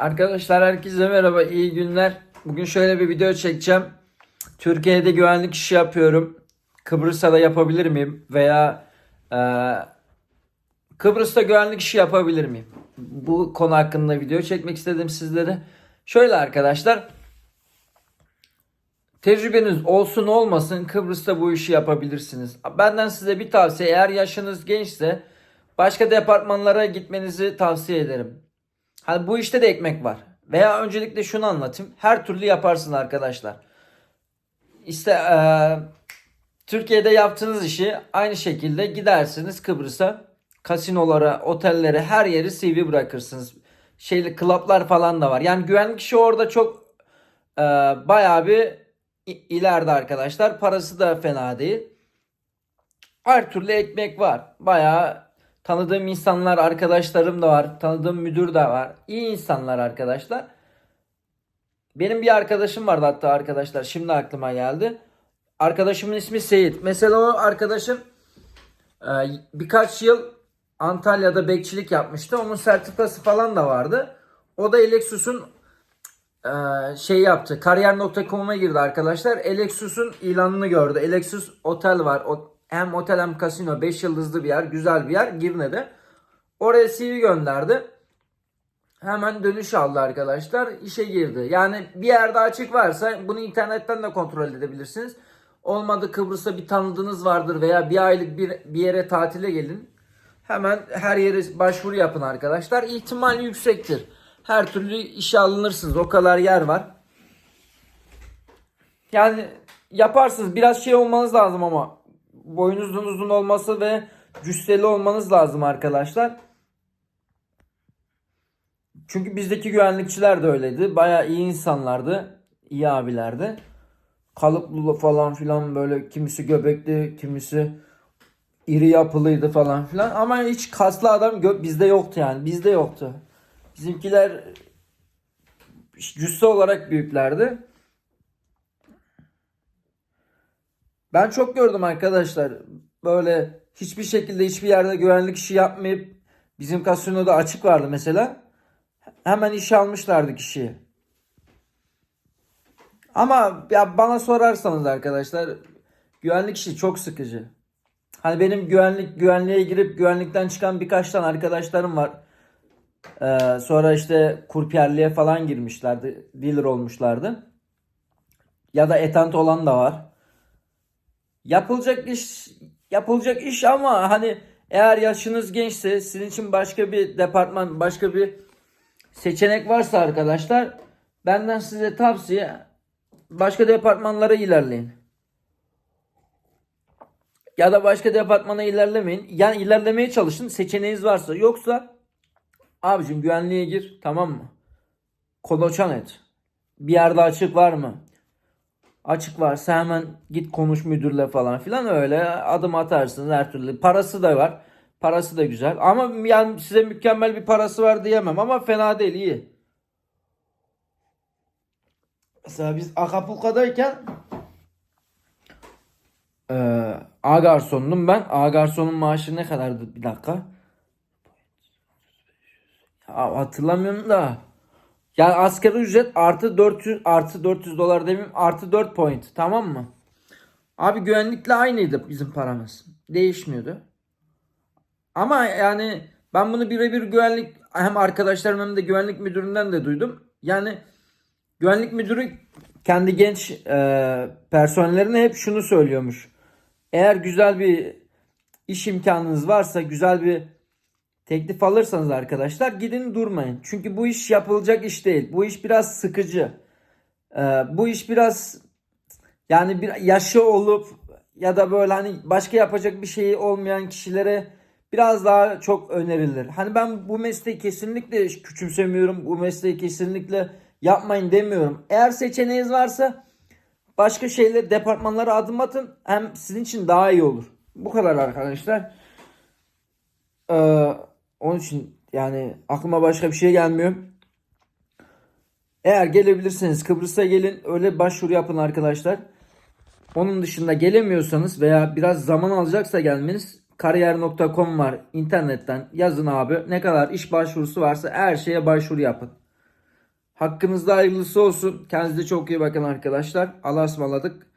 Arkadaşlar herkese merhaba, iyi günler. Bugün şöyle bir video çekeceğim. Türkiye'de güvenlik işi yapıyorum. Kıbrıs'ta da yapabilir miyim? Veya e, Kıbrıs'ta güvenlik işi yapabilir miyim? Bu konu hakkında video çekmek istedim sizlere. Şöyle arkadaşlar. Tecrübeniz olsun olmasın Kıbrıs'ta bu işi yapabilirsiniz. Benden size bir tavsiye eğer yaşınız gençse başka departmanlara gitmenizi tavsiye ederim. Hani bu işte de ekmek var. Veya öncelikle şunu anlatayım. Her türlü yaparsın arkadaşlar. İşte eee, Türkiye'de yaptığınız işi aynı şekilde gidersiniz Kıbrıs'a. Kasinolara, otellere her yeri CV bırakırsınız. Şeyli klaplar falan da var. Yani güvenlik işi orada çok eee bayağı bir ileride arkadaşlar. Parası da fena değil. Her türlü ekmek var. Bayağı tanıdığım insanlar, arkadaşlarım da var. Tanıdığım müdür de var. İyi insanlar arkadaşlar. Benim bir arkadaşım vardı hatta arkadaşlar. Şimdi aklıma geldi. Arkadaşımın ismi Seyit. Mesela o arkadaşım e, birkaç yıl Antalya'da bekçilik yapmıştı. Onun sertifikası falan da vardı. O da Lexus'un e, şey yaptı. Kariyer.com'a girdi arkadaşlar. Alexus'un ilanını gördü. Alexus otel var. Hem otel hem kasino. 5 yıldızlı bir yer. Güzel bir yer. Girne'de. Oraya CV gönderdi. Hemen dönüş aldı arkadaşlar. İşe girdi. Yani bir yerde açık varsa bunu internetten de kontrol edebilirsiniz. Olmadı Kıbrıs'ta bir tanıdığınız vardır veya bir aylık bir, bir yere tatile gelin. Hemen her yere başvuru yapın arkadaşlar. İhtimal yüksektir. Her türlü işe alınırsınız. O kadar yer var. Yani yaparsınız. Biraz şey olmanız lazım ama. Boyunuzun uzun olması ve cüsseli olmanız lazım arkadaşlar. Çünkü bizdeki güvenlikçiler de öyleydi. Bayağı iyi insanlardı. iyi abilerdi. Kalıplı falan filan böyle kimisi göbekli, kimisi iri yapılıydı falan filan. Ama hiç kaslı adam bizde yoktu yani. Bizde yoktu. Bizimkiler cüsse olarak büyüklerdi. Ben çok gördüm arkadaşlar. Böyle hiçbir şekilde hiçbir yerde güvenlik işi yapmayıp bizim kasinoda açık vardı mesela. Hemen işe almışlardı kişiyi. Ama ya bana sorarsanız arkadaşlar güvenlik işi çok sıkıcı. Hani benim güvenlik güvenliğe girip güvenlikten çıkan birkaç tane arkadaşlarım var. Ee, sonra işte kurpiyerliğe falan girmişlerdi. Dealer olmuşlardı. Ya da etant olan da var. Yapılacak iş yapılacak iş ama hani eğer yaşınız gençse sizin için başka bir departman, başka bir seçenek varsa arkadaşlar benden size tavsiye başka departmanlara ilerleyin. Ya da başka departmana ilerlemeyin. Yani ilerlemeye çalışın seçeneğiniz varsa. Yoksa abicim güvenliğe gir tamam mı? Koloçan et. Bir yerde açık var mı? Açık varsa hemen git konuş müdürle falan filan öyle adım atarsınız her türlü. Parası da var. Parası da güzel. Ama yani size mükemmel bir parası var diyemem ama fena değil iyi. Mesela biz Acapulco'dayken ee, A garsonunum ben. A garsonun maaşı ne kadardı? Bir dakika. Ya hatırlamıyorum da. Yani asgari ücret artı 400 artı 400 dolar demeyeyim artı 4 point tamam mı? Abi güvenlikle aynıydı bizim paramız. Değişmiyordu. Ama yani ben bunu birebir güvenlik hem arkadaşlarım hem de güvenlik müdüründen de duydum. Yani güvenlik müdürü kendi genç e, personellerine hep şunu söylüyormuş. Eğer güzel bir iş imkanınız varsa, güzel bir teklif alırsanız arkadaşlar gidin durmayın. Çünkü bu iş yapılacak iş değil. Bu iş biraz sıkıcı. Ee, bu iş biraz yani bir yaşı olup ya da böyle hani başka yapacak bir şeyi olmayan kişilere biraz daha çok önerilir. Hani ben bu mesleği kesinlikle küçümsemiyorum. Bu mesleği kesinlikle yapmayın demiyorum. Eğer seçeneğiniz varsa başka şeyler departmanlara adım atın. Hem sizin için daha iyi olur. Bu kadar arkadaşlar. Ee, onun için yani aklıma başka bir şey gelmiyor. Eğer gelebilirseniz Kıbrıs'a gelin öyle başvuru yapın arkadaşlar. Onun dışında gelemiyorsanız veya biraz zaman alacaksa gelmeniz kariyer.com var internetten yazın abi. Ne kadar iş başvurusu varsa her şeye başvuru yapın. Hakkınızda hayırlısı olsun. Kendinize çok iyi bakın arkadaşlar. Allah'a ısmarladık.